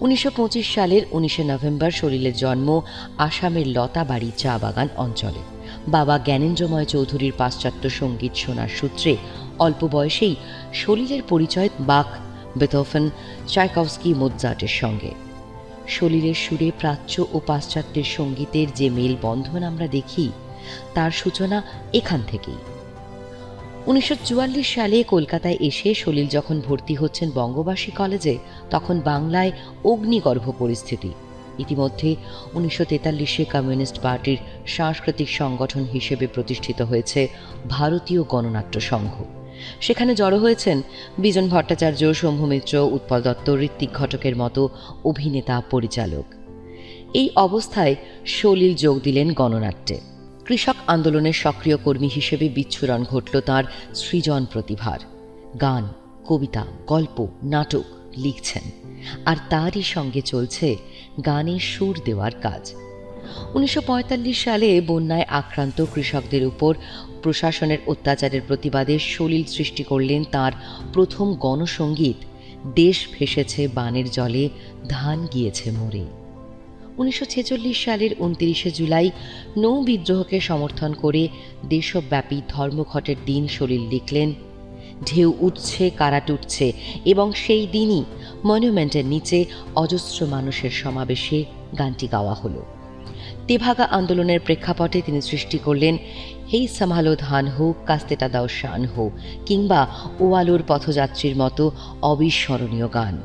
উনিশশো পঁচিশ সালের উনিশে নভেম্বর সলিলের জন্ম আসামের লতাবাড়ি চা বাগান অঞ্চলে। বাবা জ্ঞানেন্দ্রময় চৌধুরীর পাশ্চাত্য সংগীত শোনার সূত্রে অল্প বয়সেই সলিলের পরিচয় বাক বেথোফেন চাইকভস্কি মোৎজার্টের সঙ্গে। সলিলের সুরে প্রাচ্য ও পাশ্চাত্যের সঙ্গীতের যে মেলবন্ধন আমরা দেখি, তার সূচনা এখান থেকেই। উনিশশো চুয়াল্লিশ সালে কলকাতায় এসে সলিল যখন ভর্তি হচ্ছেন বঙ্গবাসী কলেজে, তখন বাংলায় অগ্নিগর্ভ পরিস্থিতি। ইতিমধ্যে উনিশশো তেতাল্লিশে কমিউনিস্ট পার্টির সাংস্কৃতিক সংগঠন হিসেবে প্রতিষ্ঠিত হয়েছে ভারতীয় গণনাট্য সংঘ। সেখানে জড়ো হয়েছেন বিজন ভট্টাচার্য, শম্ভু উৎপল দত্ত, ঋত্বিক ঘটকের মতো অভিনেতা পরিচালক। এই অবস্থায় সলিল যোগ দিলেন গণনাট্যে। কৃষক আন্দোলনের সক্রিয় কর্মী হিসেবে বিচ্ছুরণ ঘটল তার সৃজন প্রতিভার। গান, কবিতা, গল্প, নাটক লিখছেন। আর তারই সঙ্গে চলছে গানে সুর দেওয়ার কাজ। উনিশশো পঁয়তাল্লিশ সালে বন্যায় আক্রান্ত কৃষকদের উপর প্রশাসনের অত্যাচারের প্রতিবাদে সলিল সৃষ্টি করলেন তার প্রথম গণসঙ্গীত দেশ ভেসেছে বানের জলে, ধান গিয়েছে মরে। উনিশশো ছেচল্লিশ সালের উনত্রিশে জুলাই নৌ বিদ্রোহকে সমর্থন করে দেশব্যাপী ধর্মঘটের দিন সলিল লিখলেন, ঢেউ উঠছে কারাট উঠছে এবং সেই দিনই মনুমেন্টের নিচে অজস্র মানুষের সমাবেশে গানটি গাওয়া হলো। তেভাগা আন্দোলনের প্রেক্ষাপটে তিনি সৃষ্টি করলেন হেই সামালো ধান হোক কাস্তেটা দাও শান হোক কিংবা ওয়ালোর পথযাত্রীর মতো অবিস্মরণীয় গান।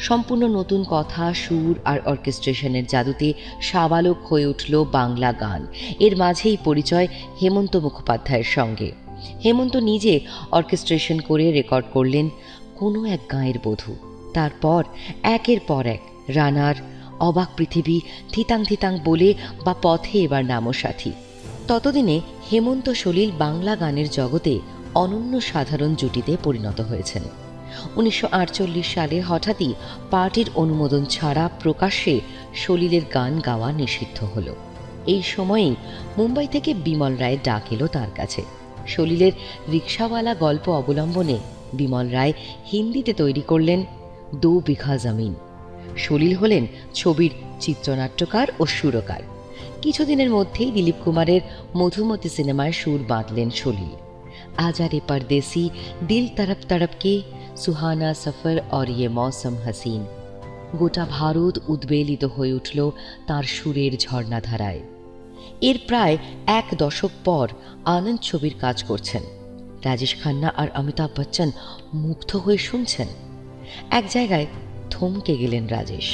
সম্পূর্ণ নতুন কথা, সুর আর অর্কেস্ট্রেশনের জাদুতে সাবালক হয়ে উঠল বাংলা গান। এর মাঝেই পরিচয় হেমন্ত মুখোপাধ্যায়ের সঙ্গে। হেমন্ত নিজে অর্কেস্ট্রেশন করে রেকর্ড করলেন কোনো এক গাঁয়ের বধূ। তারপর একের পর এক রানার, অবাক পৃথিবী, থিতাং থিতাং বলে বা পথে এবার নামো সাথী। ততদিনে হেমন্ত সলিল বাংলা গানের জগতে অনন্য সাধারণ জুটিতে পরিণত হয়েছেন। উনিশশো আটচল্লিশ সালে হঠাৎই পার্টির অনুমোদন ছাড়া প্রকাশ্যে সলিলের গান গাওয়া নিষিদ্ধ হলো। এই সময়েই মুম্বাই থেকে বিমল রায় ডাক এলো তার কাছে। সলিলের রিক্সাওয়ালা গল্প অবলম্বনে বিমল রায় হিন্দিতে তৈরি করলেন, দু বিঘা জমিন। সলিল হলেন ছবির চিত্রনাট্যকার ও সুরকার। কিছুদিনের মধ্যেই দিলীপ কুমারের মধুমতি সিনেমায় সুর বাঁধলেন সলিল। আজারে পরদেশি দিল তরপ তরপকে সুহানা সফর और ये মৌসম হাসিন গোটা ভারত উদ্বেলিত হয়ে উঠল তার সুরের ঝর্ণাধারায় এর প্রায় এক দশক পর আনন্দ ছবির কাজ করছেন রাজেশ খান্না আর অমিতাভ বচ্চন মুগ্ধ হয়ে শুনছেন এক জায়গায় থমকে গেলেন রাজেশ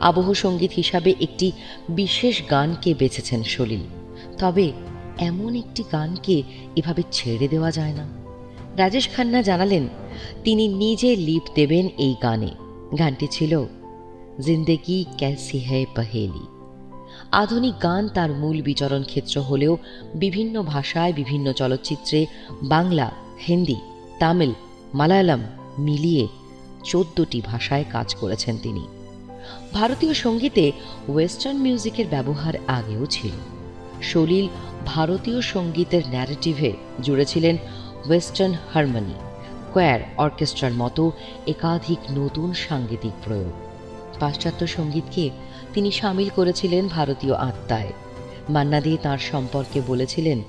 আবহ সঙ্গীত হিসাবে একটি বিশেষ গানকে বেছেছেন সলিল তবে এমন একটি গানকে এভাবে ছেড়ে দেওয়া যায় না। রাজেশ খান্না জানালেন, তিনি নিজে লিপ দেবেন এই গানে। গানটি ছিল, জিন্দেগি ক্যাসি হ্যায় পহেলি আধুনিক গান তার মূল বিচরণ ক্ষেত্র হলেও বিভিন্ন ভাষায়, বিভিন্ন চলচ্চিত্রে, বাংলা, হিন্দি, তামিল, মালায়ালাম মিলিয়ে চোদ্দটি ভাষায় কাজ করেছেন তিনি। ভারতীয় সঙ্গীতে ওয়েস্টার্ন মিউজিকের ব্যবহার আগেও ছিল। সলিল ভারতীয় সঙ্গীতের ন্যারেটিভে জুড়েছিলেন ওয়েস্টার্ন হারমোনি কোয়ার অর্কেস্ট্রার মতো একাধিক নতুন সাংগীতিক প্রয়োগ। পাশ্চাত্য সঙ্গীতকে তিনি সামিল করেছিলেন ভারতীয় আত্মায়। মান্না দে তাঁর সম্পর্কে বলেছিলেন,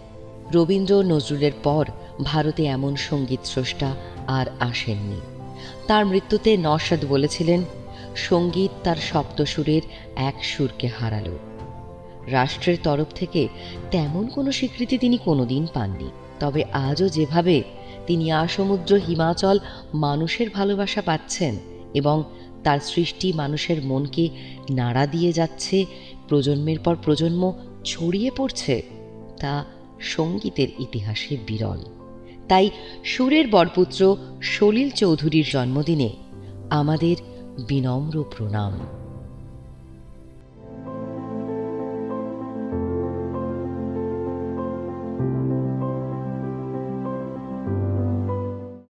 রবীন্দ্র নজরুলের পর ভারতে এমন সংগীত স্রষ্টা আর আসেননি। তার মৃত্যুতে নসাদ বলেছিলেন, সংগীত তার সপ্তসুরের এক সুরকে হারালো। রাষ্ট্রের তরফ থেকে তেমন কোনো স্বীকৃতি তিনি কোনোদিন পাননি। তবে আজও যেভাবে তিনি আসমুদ্র হিমাচল মানুষের ভালোবাসা পাচ্ছেন এবং তার সৃষ্টি মানুষের মনকে নাড়া দিয়ে যাচ্ছে, প্রজন্মের পর প্রজন্ম ছড়িয়ে পড়ছে, তা সঙ্গীতের ইতিহাসে বিরল। তাই সুরের বরপুত্র সলিল চৌধুরীর জন্মদিনে আমাদের বিনম্র প্রণাম।